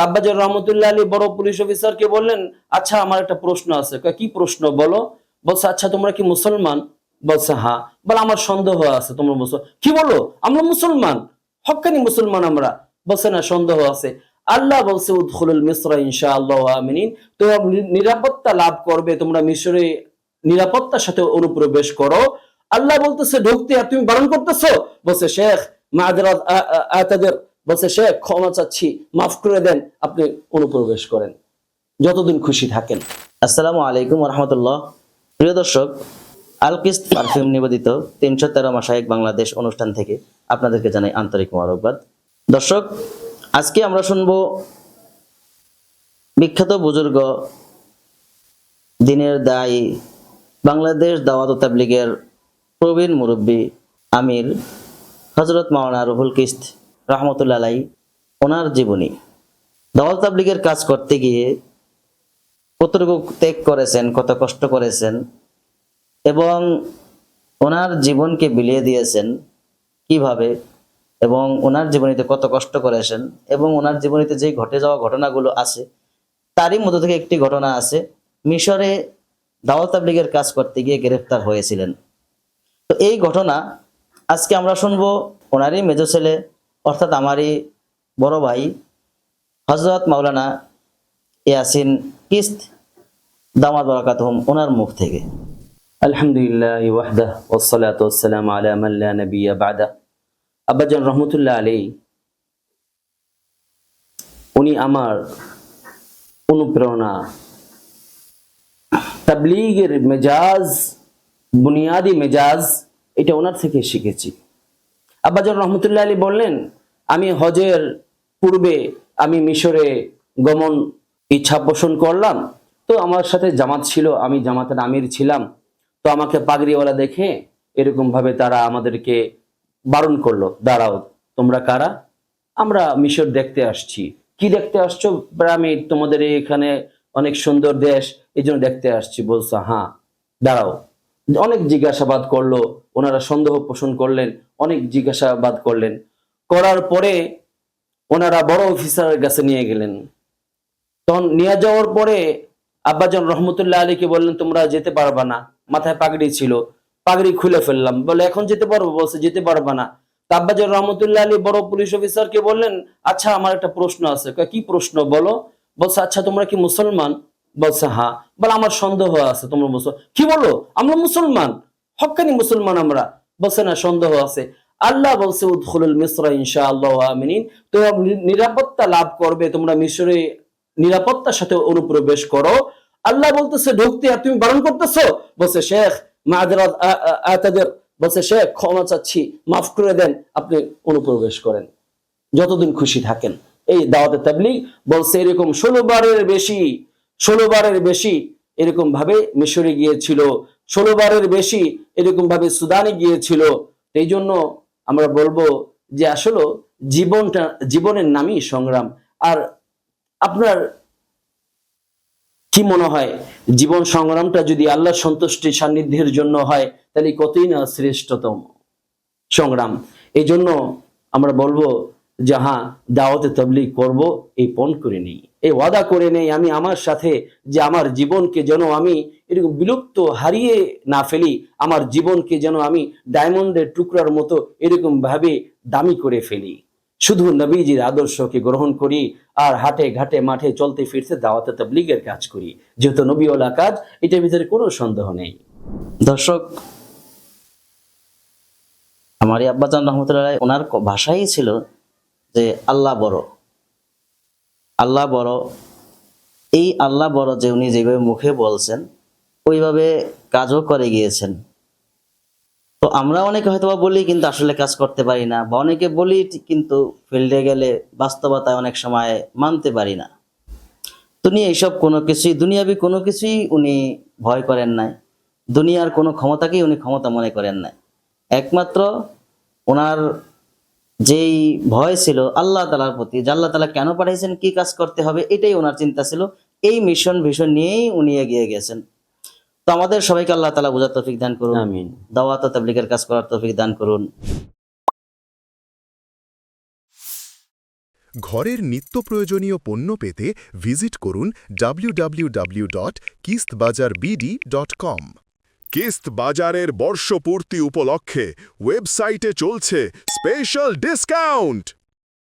তাব্বাজার রহমতুল্লাহ আলী বড় পুলিশ অফিসারকে বললেন আচ্ছা আমার একটা প্রশ্ন আছে। কি প্রশ্ন? বলো। বলছে আচ্ছা তোমরা কি মুসলমান? বলছে হ্যাঁ। বলে, আমার সন্দেহ আছে তোমরা মুসলমান কি বলো? আমরা মুসলমান। হক্কানি মুসলমান আমরা। বলছে, না, সন্দেহ আছে। আল্লাহ বলছে, উদ্খুলুল মিসরা ইনশা আল্লাহ আমিনিন। তোমরা নিরাপত্তা লাভ করবে, তোমরা মিশরে নিরাপত্তার সাথে অনুপ্রবেশ করো। আল্লাহ বলতেছে, ঢুকতে আর তুমি বারণ করতেছো? বলছে, শেখ মাদারাত আতাদের বলছে, সে ক্ষমা চাচ্ছি, মাফ করে দেন, আপনি অনুপ্রবেশ করেন। যতদিন খুশি থাকেন। আসসালামু আলাইকুম রহমতুল্লাহ প্রিয় দর্শক, আলকিস্ত পারফিউম নিবেদিত তিনশো তেরো মাসায়িক বাংলাদেশ অনুষ্ঠান থেকে আপনাদেরকে জানাই আন্তরিক মোবারকবাদ। দর্শক, আজকে আমরা শুনব বিখ্যাত বুজুর্গ দিনের দায়ী বাংলাদেশ দাওয়াত তাবলিগের প্রবীণ মুরব্বী আমির হজরত মাওলানা রুহুল কিস্ত। রহমতুল্লাহ আলাই ওনার জীবনী। দাওয়াত তাবলিগের কাজ করতে গিয়ে কতটুকু ত্যাগ করেছেন, কত কষ্ট করেছেন, এবং ওনার জীবনকে বিলিয়ে দিয়েছেন কীভাবে, এবং ওনার জীবনীতে কত কষ্ট করেছেন, এবং ওনার জীবনীতে যে ঘটে যাওয়া ঘটনাগুলো আছে, তারই মধ্যে থেকে একটি ঘটনা আছে, মিশরে দাওয়াত তাবলিগের কাজ করতে গিয়ে গ্রেফতার হয়েছিলেন। তো এই ঘটনা আজকে আমরা শুনব, ওনারই মেজ ছেলে অর্থাৎ আমারই বড় ভাই হজরত মাওলানা ইয়াসিন কিস্ত দামাদ বরাকাতহম ওনার মুখ থেকে। আলহামদুলিল্লাহ ওয়াহদা ওসালাম আলা মাল্লা আব্বাজান রহমতুল্লাহ আলী উনি আমার অনুপ্রেরণা। তাবলিগের মেজাজ, বুনিয়াদি মেজাজ, এটা ওনার থেকে শিখেছি। আব্বাজান রহমতুল্লাহ আলী বললেন, আমি হজের পূর্বে আমি মিশরে গমন ইচ্ছা পোষণ করলাম, তো আমার সাথে জামাত ছিল, আমি জামাতের আমির ছিলাম, তো আমাকে পাগড়িওয়ালা দেখে এরকম ভাবে তারা আমাদেরকে বারণ করল, দাঁড়াও, তোমরা কারা? আমরা মিশর দেখতে আসছি। কি দেখতে আসছো? আমি তোমাদের এখানে অনেক সুন্দর দেশ এই জন্য দেখতে আসছি। বলছো হ্যাঁ দাঁড়াও। অনেক জিজ্ঞাসাবাদ করল ওনারা সন্দেহ পোষণ করলেন, অনেক জিজ্ঞাসাবাদ করলেন। করার পরে ওনারা বড় অফিসারের কাছে নিয়ে গেলেন। তখন নিয়ে যাওয়ার পরে আব্বাজান রহমতুল্লাহ আলীকে বললেন, তোমরা যেতে পারবা না, মাথায় পাগড়ি ছিল, পাগড়ি খুলে ফেললাম। বলে, এখন যেতে পারব? বলছে, যেতে পারবা না। আব্বাজান রহমতুল্লাহ আলী বড় পুলিশ অফিসারকে বললেন আচ্ছা আমার একটা প্রশ্ন আছে। কি প্রশ্ন? বলো। বলছে আচ্ছা তোমরা কি মুসলমান? বলছে হ্যাঁ। বলে, আমার সন্দেহ আছে, তোমরা মুসল কি বলো? আমরা মুসলমান? হক্কানি মুসলমান আমরা, বলছে না, সন্দেহ আছে। আল্লাহ বলছে, উদ্খুলুল মিসরা ইনশা আল্লাহ আমিনিন তোমরা নিরাপত্তা লাভ করবে, তোমরা মিশরে নিরাপত্তার সাথে অনুপ্রবেশ করো। আল্লাহ বলতেছে, ঢুকতে আর তুমি বারণ করতেছো? বলছে, শেখ মাদারাত আতাদের। বলছে, শেখ, ক্ষমা চাচ্ছি, মাফ করে দেন, আপনি অনুপ্রবেশ করেন। যতদিন খুশি থাকেন। এই দাওয়াতে তাবলিগ বলছে, এরকম ষোলো বারের বেশি, ষোলো বারের বেশি এরকম ভাবে মিশরে গিয়েছিল ষোলো বারের বেশি এরকম ভাবে সুদানে গিয়েছিল এই জন্য আমরা বলব যে আসলে জীবনটা, জীবনের নামই সংগ্রাম। আর আপনার কি মনে হয়, জীবন সংগ্রামটা যদি আল্লাহ সন্তুষ্টি সান্নিধ্যের জন্য হয়, তাহলে কতই না শ্রেষ্ঠতম সংগ্রাম? এই জন্য আমরা বলব যে হ্যাঁ দাওয়াতে তবলিগ করব, এই পণ করে নেই। এই ওয়াদা করে নেই আমি আমার সাথে যে আমার জীবনকে যেন আমি এরকম বিলুপ্ত হারিয়ে না ফেলি, আমার জীবনকে যেন আমি ডায়মন্ডের টুকরার মতো এরকম ভাবে দামি করে ফেলি। শুধু নবীজির আদর্শকে গ্রহণ করি আর হাটে ঘাটে মাঠে চলতে ফিরতে দাওয়াতে তবলিগের কাজ করি। যেহেতু নবীওয়ালা কাজ, এটার ভিতরে কোনো সন্দেহ নেই। দর্শক, আমার আব্বাজান রহমতুল্লাহ ওনার ভাষাই ছিল যে আল্লাহ বড়। আল্লাহ বড়, এই আল্লাহ বড় যে উনি যেভাবে মুখে বলছেন, ওইভাবে কাজও করে গিয়েছেন। তো আমরা অনেকে হয়তো বলি, কিন্তু আসলে কাজ করতে পারি না, বা অনেকে বলি কিন্তু ফিল্ডে গেলে বাস্তবতায় অনেক সময় মানতে পারি না। তো নিয়ে এইসব কোনো কিছুই, দুনিয়াবি কোনো কিছুই উনি ভয় করেন নাই। দুনিয়ার কোনো ক্ষমতাকেই উনি ক্ষমতা মনে করেন নাই। একমাত্র ওনার যেই ভয় ছিল আল্লাহ তালার প্রতি যে আল্লাহ তালা কেন পাঠিয়েছেন কি কাজ করতে হবে এটাই ওনার চিন্তা ছিল। এই মিশন ভিশন নিয়েই উনি এগিয়ে গেছেন। তো আমাদের সবাইকে আল্লাহ তালা বোঝার তৌফিক দান করুন। আমিন। দাওয়াত তাবলিকের কাজ করার তফিক দান করুন। ঘরের নিত্য প্রয়োজনীয় পণ্য পেতে ভিজিট করুন www.কিস্তবাজারবিডি.com কিস্ত বাজারের বর্ষপূর্তি উপলক্ষে ওয়েবসাইটে চলছে স্পেশাল ডিসকাউন্ট।